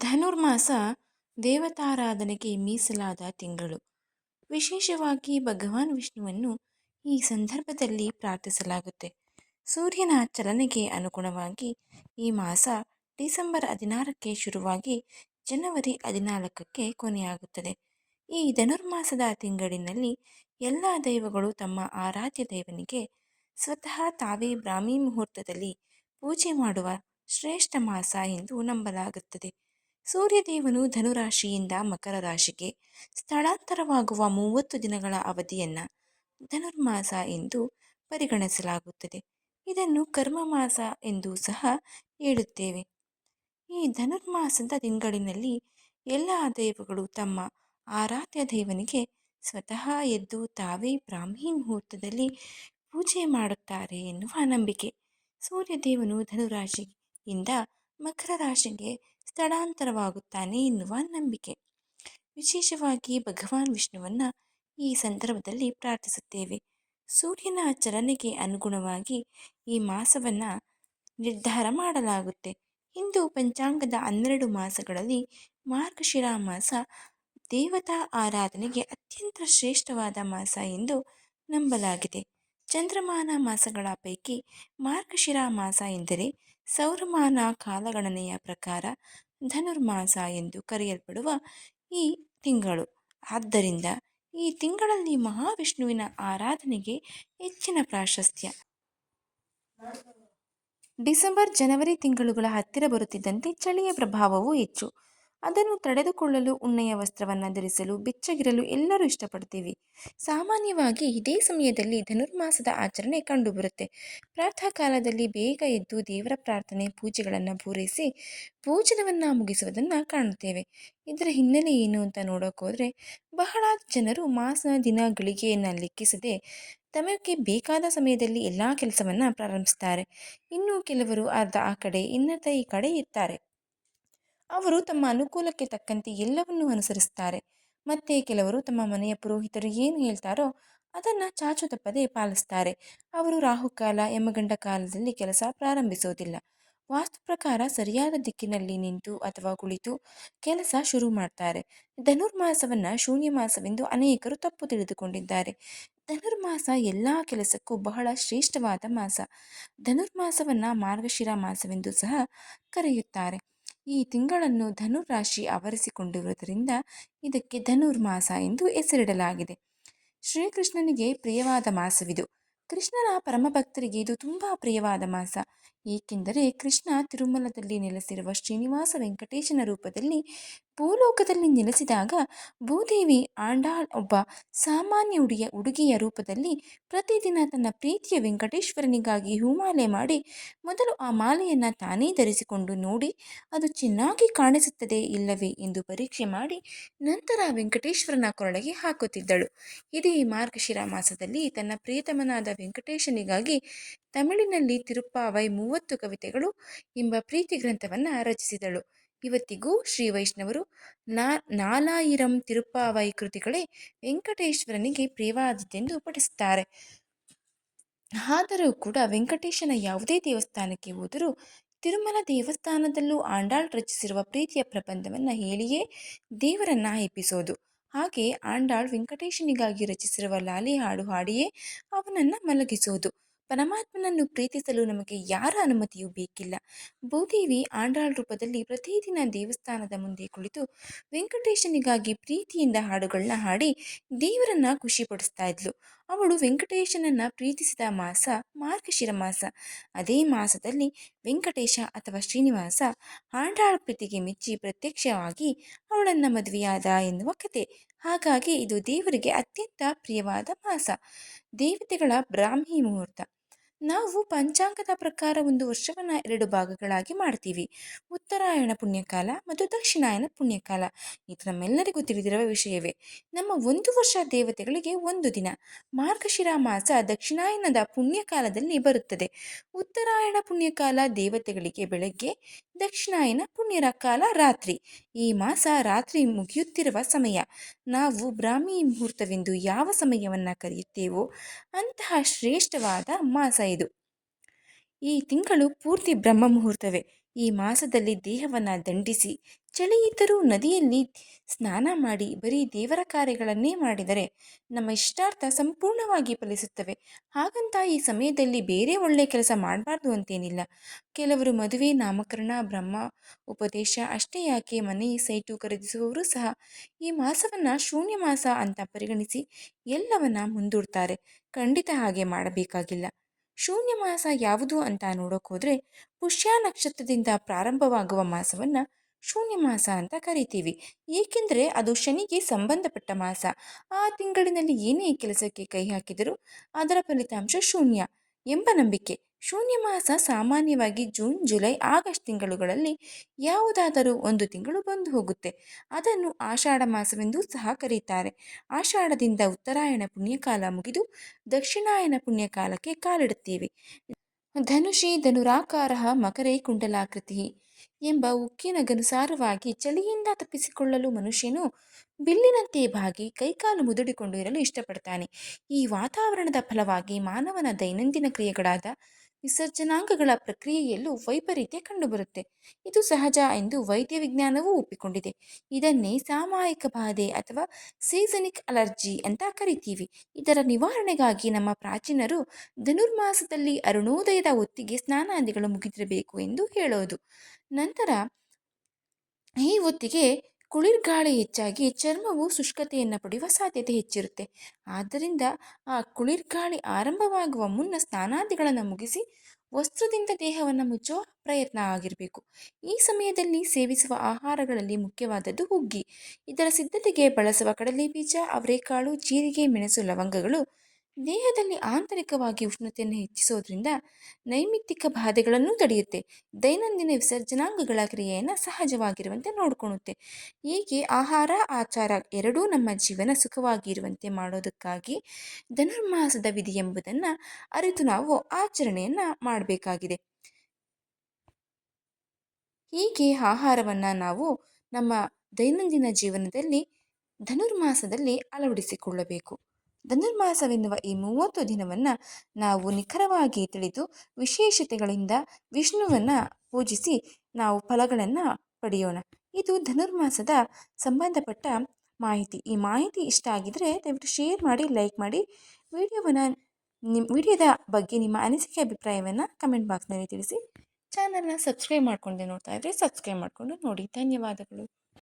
ಧನುರ್ಮಾಸ ದೇವತಾರಾಧನೆಗೆ ಮೀಸಲಾದ ತಿಂಗಳು. ವಿಶೇಷವಾಗಿ ಭಗವಾನ್ ವಿಷ್ಣುವನ್ನು ಈ ಸಂದರ್ಭದಲ್ಲಿ ಪ್ರಾರ್ಥಿಸಲಾಗುತ್ತೆ. ಸೂರ್ಯನ ಚಲನೆಗೆ ಅನುಗುಣವಾಗಿ ಈ ಮಾಸ ಡಿಸೆಂಬರ್ ಹದಿನಾರಕ್ಕೆ ಶುರುವಾಗಿ ಜನವರಿ ಹದಿನಾಲ್ಕಕ್ಕೆ ಕೊನೆಯಾಗುತ್ತದೆ. ಈ ಧನುರ್ಮಾಸದ ತಿಂಗಳಿನಲ್ಲಿ ಎಲ್ಲ ದೈವಗಳು ತಮ್ಮ ಆರಾಧ್ಯ ದೈವನಿಗೆ ಸ್ವತಃ ತಾವೇ ಬ್ರಾಹ್ಮಿ ಮುಹೂರ್ತದಲ್ಲಿ ಪೂಜೆ ಮಾಡುವ ಶ್ರೇಷ್ಠ ಮಾಸ ಎಂದು ನಂಬಲಾಗುತ್ತದೆ. ಸೂರ್ಯದೇವನು ಧನುರಾಶಿಯಿಂದ ಮಕರ ರಾಶಿಗೆ ಸ್ಥಳಾಂತರವಾಗುವ ಮೂವತ್ತು ದಿನಗಳ ಅವಧಿಯನ್ನು ಧನುರ್ಮಾಸ ಎಂದು ಪರಿಗಣಿಸಲಾಗುತ್ತದೆ. ಇದನ್ನು ಕರ್ಮ ಮಾಸ ಎಂದು ಸಹ ಹೇಳುತ್ತೇವೆ. ಈ ಧನುರ್ಮಾಸದ ತಿಂಗಳಿನಲ್ಲಿ ಎಲ್ಲ ದೈವಗಳು ತಮ್ಮ ಆರಾಧ್ಯ ದೇವನಿಗೆ ಸ್ವತಃ ಎದ್ದು ತಾವೇ ಬ್ರಾಹ್ಮಿ ಮುಹೂರ್ತದಲ್ಲಿ ಪೂಜೆ ಮಾಡುತ್ತಾರೆ ಎನ್ನುವ ನಂಬಿಕೆ. ಸೂರ್ಯದೇವನು ಧನುರಾಶಿಯಿಂದ ಮಕರ ರಾಶಿಗೆ ಸ್ಥಳಾಂತರವಾಗುತ್ತಾನೆ ಎನ್ನುವ ನಂಬಿಕೆ. ವಿಶೇಷವಾಗಿ ಭಗವಾನ್ ವಿಷ್ಣುವನ್ನು ಈ ಸಂದರ್ಭದಲ್ಲಿ ಪ್ರಾರ್ಥಿಸುತ್ತೇವೆ. ಸೂರ್ಯನ ಚಲನೆಗೆ ಅನುಗುಣವಾಗಿ ಈ ಮಾಸವನ್ನು ನಿರ್ಧಾರ ಮಾಡಲಾಗುತ್ತೆ. ಹಿಂದೂ ಪಂಚಾಂಗದ ಹನ್ನೆರಡು ಮಾಸಗಳಲ್ಲಿ ಮಾರ್ಗಶಿರ ಮಾಸ ದೇವತಾ ಆರಾಧನೆಗೆ ಅತ್ಯಂತ ಶ್ರೇಷ್ಠವಾದ ಮಾಸ ಎಂದು ನಂಬಲಾಗಿದೆ. ಚಂದ್ರಮಾನ ಮಾಸಗಳ ಪೈಕಿ ಮಾರ್ಗಶಿರ ಮಾಸ ಎಂದರೆ ಸೌರಮಾನ ಕಾಲಗಣನೆಯ ಪ್ರಕಾರ ಧನುರ್ಮಾಸ ಎಂದು ಕರೆಯಲ್ಪಡುವ ಈ ತಿಂಗಳು. ಆದ್ದರಿಂದ ಈ ತಿಂಗಳಲ್ಲಿ ಮಹಾವಿಷ್ಣುವಿನ ಆರಾಧನೆಗೆ ಹೆಚ್ಚಿನ ಪ್ರಾಶಸ್ತ್ಯ. ಡಿಸೆಂಬರ್ ಜನವರಿ ತಿಂಗಳುಗಳ ಹತ್ತಿರ ಬರುತ್ತಿದ್ದಂತೆ ಚಳಿಯ ಪ್ರಭಾವವೂ ಹೆಚ್ಚು. ಅದನ್ನು ತಡೆದುಕೊಳ್ಳಲು ಉಣ್ಣೆಯ ವಸ್ತ್ರವನ್ನು ಧರಿಸಲು, ಬೆಚ್ಚಗಿರಲು ಎಲ್ಲರೂ ಇಷ್ಟಪಡ್ತೀವಿ. ಸಾಮಾನ್ಯವಾಗಿ ಇದೇ ಸಮಯದಲ್ಲಿ ಧನುರ್ಮಾಸದ ಆಚರಣೆ ಕಂಡುಬರುತ್ತೆ. ಪ್ರಾರ್ಥಾ ಕಾಲದಲ್ಲಿ ಬೇಗ ಎದ್ದು ದೇವರ ಪ್ರಾರ್ಥನೆ, ಪೂಜೆಗಳನ್ನು ಪೂರೈಸಿ ಭೋಜನವನ್ನು ಮುಗಿಸುವುದನ್ನು ಕಾಣುತ್ತೇವೆ. ಇದರ ಹಿನ್ನೆಲೆ ಏನು ಅಂತ ನೋಡೋಕೋದ್ರೆ ಬಹಳ ಜನರು ಮಾಸನ ದಿನ ಗಳಿಗೆಯನ್ನು ಲೆಕ್ಕಿಸದೆ ತಮಗೆ ಬೇಕಾದ ಸಮಯದಲ್ಲಿ ಎಲ್ಲ ಕೆಲಸವನ್ನು ಪ್ರಾರಂಭಿಸ್ತಾರೆ. ಇನ್ನೂ ಕೆಲವರು ಅರ್ಧ ಆ ಕಡೆ, ಇನ್ನರ್ಧ ಈ ಕಡೆ ಇರ್ತಾರೆ. ಅವರು ತಮ್ಮ ಅನುಕೂಲಕ್ಕೆ ತಕ್ಕಂತೆ ಎಲ್ಲವನ್ನೂ ಅನುಸರಿಸ್ತಾರೆ ಮತ್ತೆ ಕೆಲವರು ತಮ್ಮ ಮನೆಯ ಪುರೋಹಿತರು ಏನು ಹೇಳ್ತಾರೋ ಅದನ್ನು ಚಾಚು ತಪ್ಪದೆ ಪಾಲಿಸ್ತಾರೆ. ಅವರು ರಾಹುಕಾಲ, ಯಮಗಂಡ ಕಾಲದಲ್ಲಿ ಕೆಲಸ ಪ್ರಾರಂಭಿಸೋದಿಲ್ಲ. ವಾಸ್ತು ಪ್ರಕಾರ ಸರಿಯಾದ ದಿಕ್ಕಿನಲ್ಲಿ ನಿಂತು ಅಥವಾ ಕುಳಿತು ಕೆಲಸ ಶುರು ಮಾಡ್ತಾರೆ. ಧನುರ್ಮಾಸವನ್ನು ಶೂನ್ಯ ಮಾಸವೆಂದು ಅನೇಕರು ತಪ್ಪು ತಿಳಿದುಕೊಂಡಿದ್ದಾರೆ. ಧನುರ್ಮಾಸ ಎಲ್ಲ ಕೆಲಸಕ್ಕೂ ಬಹಳ ಶ್ರೇಷ್ಠವಾದ ಮಾಸ. ಧನುರ್ಮಾಸವನ್ನು ಮಾರ್ಗಶಿರ ಮಾಸವೆಂದು ಸಹ ಕರೆಯುತ್ತಾರೆ. ಈ ತಿಂಗಳನ್ನು ಧನುರಾಶಿ ಆವರಿಸಿಕೊಂಡಿರುವುದರಿಂದ ಇದಕ್ಕೆ ಧನುರ್ಮಾಸ ಎಂದು ಹೆಸರಿಡಲಾಗಿದೆ. ಶ್ರೀಕೃಷ್ಣನಿಗೆ ಪ್ರಿಯವಾದ ಮಾಸವಿದು. ಕೃಷ್ಣನ ಪರಮಭಕ್ತರಿಗೆ ಇದು ತುಂಬ ಪ್ರಿಯವಾದ ಮಾಸ. ಏಕೆಂದರೆ ಕೃಷ್ಣ ತಿರುಮಲದಲ್ಲಿ ನೆಲೆಸಿರುವ ಶ್ರೀನಿವಾಸ ವೆಂಕಟೇಶನ ರೂಪದಲ್ಲಿ ಭೂಲೋಕದಲ್ಲಿ ನೆಲೆಸಿದಾಗ ಭೂದೇವಿ ಆಂಡಾಳ್ ಒಬ್ಬ ಸಾಮಾನ್ಯ ಉಡಿಯ ಉಡುಗಿಯ ರೂಪದಲ್ಲಿ ಪ್ರತಿದಿನ ತನ್ನ ಪ್ರೀತಿಯ ವೆಂಕಟೇಶ್ವರನಿಗಾಗಿ ಹೂಮಾಲೆ ಮಾಡಿ ಮೊದಲು ಆ ಮಾಲೆಯನ್ನು ತಾನೇ ಧರಿಸಿಕೊಂಡು ನೋಡಿ ಅದು ಚೆನ್ನಾಗಿ ಕಾಣಿಸುತ್ತದೆ ಇಲ್ಲವೇ ಎಂದು ಪರೀಕ್ಷೆ ಮಾಡಿ ನಂತರ ವೆಂಕಟೇಶ್ವರನ ಕೊರಳಿಗೆ ಹಾಕುತ್ತಿದ್ದಳು. ಇದೇ ಮಾರ್ಗಶಿರ ಮಾಸದಲ್ಲಿ ತನ್ನ ಪ್ರಿಯತಮನಾದ ವೆಂಕಟೇಶನಿಗಾಗಿ ತಮಿಳಿನಲ್ಲಿ ತಿರುಪ್ಪಾವೈ ಮೂವತ್ತು ಕವಿತೆಗಳು ಎಂಬ ಪ್ರೀತಿ ಗ್ರಂಥವನ್ನು ರಚಿಸಿದಳು. ಇವತ್ತಿಗೂ ಶ್ರೀ ವೈಷ್ಣವರು ನಾ ನಾಲಾಯಿರಂ ತಿರುಪಾವೈ ಕೃತಿಗಳೇ ವೆಂಕಟೇಶ್ವರನಿಗೆ ಪ್ರಿಯವಾದದ್ದೆಂದು ಪಠಿಸುತ್ತಾರೆ. ಆದರೂ ಕೂಡ ವೆಂಕಟೇಶನ ಯಾವುದೇ ದೇವಸ್ಥಾನಕ್ಕೆ ಹೋದರೂ ತಿರುಮಲ ದೇವಸ್ಥಾನದಲ್ಲೂ ಆಂಡಾಳ್ ರಚಿಸಿರುವ ಪ್ರೀತಿಯ ಪ್ರಬಂಧವನ್ನು ಹೇಳಿಯೇ ದೇವರನ್ನ ಹೆಪ್ಪಿಸೋದು ಹಾಗೆ ಆಂಡಾಳ್ ವೆಂಕಟೇಶನಿಗಾಗಿ ರಚಿಸಿರುವ ಲಾಲಿ ಹಾಡು ಹಾಡಿಯೇ ಅವನನ್ನು ಮಲಗಿಸೋದು. ಪರಮಾತ್ಮನನ್ನು ಪ್ರೀತಿಸಲು ನಮಗೆ ಯಾರ ಅನುಮತಿಯೂ ಬೇಕಿಲ್ಲ. ಭೂದೇವಿ ಆಂಡ್ರಾಳ್ ರೂಪದಲ್ಲಿ ಪ್ರತಿದಿನ ದೇವಸ್ಥಾನದ ಮುಂದೆ ಕುಳಿತು ವೆಂಕಟೇಶನಿಗಾಗಿ ಪ್ರೀತಿಯಿಂದ ಹಾಡುಗಳನ್ನ ಹಾಡಿ ದೇವರನ್ನ ಖುಷಿಪಡಿಸ್ತಾ ಇದ್ಲು. ಅವಳು ವೆಂಕಟೇಶನನ್ನ ಪ್ರೀತಿಸಿದ ಮಾಸ ಮಾರ್ಗಶಿರ ಮಾಸ. ಅದೇ ಮಾಸದಲ್ಲಿ ವೆಂಕಟೇಶ ಅಥವಾ ಶ್ರೀನಿವಾಸ ಆಂಡ್ರಾಳ್ ಪ್ರೀತಿಗೆ ಮೆಚ್ಚಿ ಪ್ರತ್ಯಕ್ಷವಾಗಿ ಅವಳನ್ನ ಮದುವೆಯಾದ ಎನ್ನುವ ಕತೆ. ಹಾಗಾಗಿ ಇದು ದೇವರಿಗೆ ಅತ್ಯಂತ ಪ್ರಿಯವಾದ ಮಾಸ. ದೇವತೆಗಳ ಬ್ರಾಹ್ಮಿ ಮುಹೂರ್ತ. ನಾವು ಪಂಚಾಂಗದ ಪ್ರಕಾರ ಒಂದು ವರ್ಷವನ್ನು ಎರಡು ಭಾಗಗಳಾಗಿ ಮಾಡ್ತೀವಿ. ಉತ್ತರಾಯಣ ಪುಣ್ಯಕಾಲ ಮತ್ತು ದಕ್ಷಿಣಾಯನ ಪುಣ್ಯಕಾಲ. ಇದು ನಮ್ಮೆಲ್ಲರಿಗೂ ತಿಳಿದಿರುವ ವಿಷಯವೇ. ನಮ್ಮ ಒಂದು ವರ್ಷ ದೇವತೆಗಳಿಗೆ ಒಂದು ದಿನ. ಮಾರ್ಗಶಿರ ಮಾಸ ದಕ್ಷಿಣಾಯನದ ಪುಣ್ಯಕಾಲದಲ್ಲಿ ಬರುತ್ತದೆ. ಉತ್ತರಾಯಣ ಪುಣ್ಯಕಾಲ ದೇವತೆಗಳಿಗೆ ಬೆಳಗ್ಗೆ, ದಕ್ಷಿಣಾಯನ ಪುಣ್ಯರ ಕಾಲ ರಾತ್ರಿ. ಈ ಮಾಸ ರಾತ್ರಿ ಮುಗಿಯುತ್ತಿರುವ ಸಮಯ. ನಾವು ಬ್ರಾಹ್ಮಿ ಮುಹೂರ್ತವೆಂದು ಯಾವ ಸಮಯವನ್ನು ಕರೆಯುತ್ತೇವೋ ಅಂತಹ ಶ್ರೇಷ್ಠವಾದ ಮಾಸ ಇದು. ಈ ತಿಂಗಳು ಪೂರ್ತಿ ಬ್ರಹ್ಮ ಮುಹೂರ್ತವೇ ಈ ಮಾಸದಲ್ಲಿ ದೇಹವನ್ನು ದಂಡಿಸಿ ಚಳಿ ನದಿಯಲ್ಲಿ ಸ್ನಾನ ಮಾಡಿ, ಬರೀ ದೇವರ ಕಾರ್ಯಗಳನ್ನೇ ಮಾಡಿದರೆ ನಮ್ಮ ಇಷ್ಟಾರ್ಥ ಸಂಪೂರ್ಣವಾಗಿ ಫಲಿಸುತ್ತವೆ. ಹಾಗಂತ ಈ ಸಮಯದಲ್ಲಿ ಬೇರೆ ಒಳ್ಳೆಯ ಕೆಲಸ ಮಾಡಬಾರ್ದು ಅಂತೇನಿಲ್ಲ. ಕೆಲವರು ಮದುವೆ, ನಾಮಕರಣ, ಬ್ರಹ್ಮ, ಉಪದೇಶ ಅಷ್ಟೇ ಯಾಕೆ ಮನೆ ಸೈಟು ಖರೀದಿಸುವವರು ಸಹ ಈ ಮಾಸವನ್ನು ಶೂನ್ಯ ಮಾಸ ಅಂತ ಪರಿಗಣಿಸಿ ಎಲ್ಲವನ್ನ ಮುಂದೂಡ್ತಾರೆ. ಖಂಡಿತ ಹಾಗೆ ಮಾಡಬೇಕಾಗಿಲ್ಲ. ಶೂನ್ಯ ಮಾಸ ಯಾವುದು ಅಂತ ನೋಡೋಕೆ ಹೋದರೆ ಪುಷ್ಯ ನಕ್ಷತ್ರದಿಂದ ಪ್ರಾರಂಭವಾಗುವ ಮಾಸವನ್ನು ಶೂನ್ಯ ಮಾಸ ಅಂತ ಕರಿತೀವಿ. ಏಕೆಂದರೆ ಅದು ಶನಿಗೆ ಸಂಬಂಧಪಟ್ಟ ಮಾಸ. ಆ ತಿಂಗಳಿನಲ್ಲಿ ಏನೇ ಕೆಲಸಕ್ಕೆ ಕೈ ಹಾಕಿದರೂ ಅದರ ಫಲಿತಾಂಶ ಶೂನ್ಯ ಎಂಬ ನಂಬಿಕೆ. ಶೂನ್ಯ ಮಾಸ ಸಾಮಾನ್ಯವಾಗಿ ಜೂನ್, ಜುಲೈ, ಆಗಸ್ಟ್ ತಿಂಗಳುಗಳಲ್ಲಿ ಯಾವುದಾದರೂ ಒಂದು ತಿಂಗಳು ಬಂದು ಹೋಗುತ್ತೆ. ಅದನ್ನು ಆಷಾಢ ಮಾಸವೆಂದು ಸಹ ಕರೀತಾರೆ. ಆಷಾಢದಿಂದ ಉತ್ತರಾಯಣ ಪುಣ್ಯಕಾಲ ಮುಗಿದು ದಕ್ಷಿಣಾಯನ ಪುಣ್ಯಕಾಲಕ್ಕೆ ಕಾಲಿಡುತ್ತೇವೆ. ಧನುಷಿ ಧನುರಾಕಾರ ಮಕರೇ ಕುಂಡಲಾಕೃತಿ ಎಂಬ ಉಕ್ಕಿನಗನುಸಾರವಾಗಿ ಚಳಿಯಿಂದ ತಪ್ಪಿಸಿಕೊಳ್ಳಲು ಮನುಷ್ಯನು ಬಿಲ್ಲಿನಂತೆ ಬಾಗಿ ಕೈಕಾಲು ಮುದುಡಿಕೊಂಡು ಇರಲು ಇಷ್ಟಪಡ್ತಾನೆ. ಈ ವಾತಾವರಣದ ಫಲವಾಗಿ ಮಾನವನ ದೈನಂದಿನ ಕ್ರಿಯೆಗಳಾದ ವಿಸರ್ಜನಾಂಗಗಳ ಪ್ರಕ್ರಿಯೆಯಲ್ಲೂ ವೈಪರೀತ್ಯ ಕಂಡುಬರುತ್ತೆ. ಇದು ಸಹಜ ಎಂದು ವೈದ್ಯ ವಿಜ್ಞಾನವೂ ಒಪ್ಪಿಕೊಂಡಿದೆ. ಇದನ್ನೇ ಸಾಮಾಯಿಕ ಬಾಧೆ ಅಥವಾ ಸೀಸನಿಕ್ ಅಲರ್ಜಿ ಅಂತ ಕರಿತೀವಿ. ಇದರ ನಿವಾರಣೆಗಾಗಿ ನಮ್ಮ ಪ್ರಾಚೀನರು ಧನುರ್ಮಾಸದಲ್ಲಿ ಅರುಣೋದಯದ ಹೊತ್ತಿಗೆ ಸ್ನಾನಾದಿಗಳು ಮುಗಿದಿರಬೇಕು ಎಂದು ಹೇಳೋದು. ನಂತರ ಈ ಹೊತ್ತಿಗೆ ಕುಳಿರ್ಗಾಳಿ ಹೆಚ್ಚಾಗಿ ಚರ್ಮವು ಶುಷ್ಕತೆಯನ್ನು ಪಡೆಯುವ ಸಾಧ್ಯತೆ ಹೆಚ್ಚಿರುತ್ತೆ. ಆದ್ದರಿಂದ ಆ ಕುಳಿರ್ಗಾಳಿ ಆರಂಭವಾಗುವ ಮುನ್ನ ಸ್ನಾನಾದಿಗಳನ್ನು ಮುಗಿಸಿ ವಸ್ತ್ರದಿಂದ ದೇಹವನ್ನು ಮುಚ್ಚುವ ಪ್ರಯತ್ನ ಆಗಿರಬೇಕು. ಈ ಸಮಯದಲ್ಲಿ ಸೇವಿಸುವ ಆಹಾರಗಳಲ್ಲಿ ಮುಖ್ಯವಾದದ್ದು ಹುಗ್ಗಿ. ಇದರ ಸಿದ್ಧತೆಗೆ ಬಳಸುವ ಕಡಲೆ ಬೀಜ, ಅವರೆಕಾಳು, ಜೀರಿಗೆ, ಮೆಣಸು, ಲವಂಗಗಳು ದೇಹದಲ್ಲಿ ಆಂತರಿಕವಾಗಿ ಉಷ್ಣತೆಯನ್ನು ಹೆಚ್ಚಿಸೋದ್ರಿಂದ ನೈಮಿತ್ತಿಕ ಬಾಧೆಗಳನ್ನು ತಡೆಯುತ್ತೆ. ದೈನಂದಿನ ವಿಸರ್ಜನಾಂಗಗಳ ಕ್ರಿಯೆಯನ್ನು ಸಹಜವಾಗಿರುವಂತೆ ನೋಡ್ಕೊಳುತ್ತೆ. ಹೀಗೆ ಆಹಾರ, ಆಚಾರ ಎರಡೂ ನಮ್ಮ ಜೀವನ ಸುಖವಾಗಿರುವಂತೆ ಮಾಡೋದಕ್ಕಾಗಿ ಧನುರ್ಮಾಸದ ವಿಧಿ ಎಂಬುದನ್ನು ಅರಿತು ನಾವು ಆಚರಣೆಯನ್ನು ಮಾಡಬೇಕಾಗಿದೆ. ಹೀಗೆ ಆಹಾರವನ್ನು ನಾವು ನಮ್ಮ ದೈನಂದಿನ ಜೀವನದಲ್ಲಿ ಧನುರ್ಮಾಸದಲ್ಲಿ ಅಳವಡಿಸಿಕೊಳ್ಳಬೇಕು. ಧನುರ್ಮಾಸವೆನ್ನುವ ಈ ಮೂವತ್ತು ದಿನವನ್ನು ನಾವು ನಿಖರವಾಗಿ ತಿಳಿದು ವಿಶೇಷತೆಗಳಿಂದ ವಿಷ್ಣುವನ್ನು ಪೂಜಿಸಿ ನಾವು ಫಲಗಳನ್ನು ಪಡೆಯೋಣ. ಇದು ಧನುರ್ಮಾಸದ ಸಂಬಂಧಪಟ್ಟ ಮಾಹಿತಿ. ಈ ಮಾಹಿತಿ ಇಷ್ಟ ಆಗಿದರೆ ದಯವಿಟ್ಟು ಶೇರ್ ಮಾಡಿ, ಲೈಕ್ ಮಾಡಿ. ವಿಡಿಯೋವನ್ನು ನಿಮ್ಮ ವಿಡಿಯೋದ ಬಗ್ಗೆ ನಿಮ್ಮ ಅನಿಸಿಕೆ, ಅಭಿಪ್ರಾಯವನ್ನು ಕಮೆಂಟ್ ಬಾಕ್ಸ್ನಲ್ಲಿ ತಿಳಿಸಿ. ಚಾನಲ್ನ ಸಬ್ಸ್ಕ್ರೈಬ್ ಮಾಡ್ಕೊಂಡೆ ನೋಡ್ತಾ ಇದ್ದರೆ ಸಬ್ಸ್ಕ್ರೈಬ್ ಮಾಡಿಕೊಂಡು ನೋಡಿ. ಧನ್ಯವಾದಗಳು.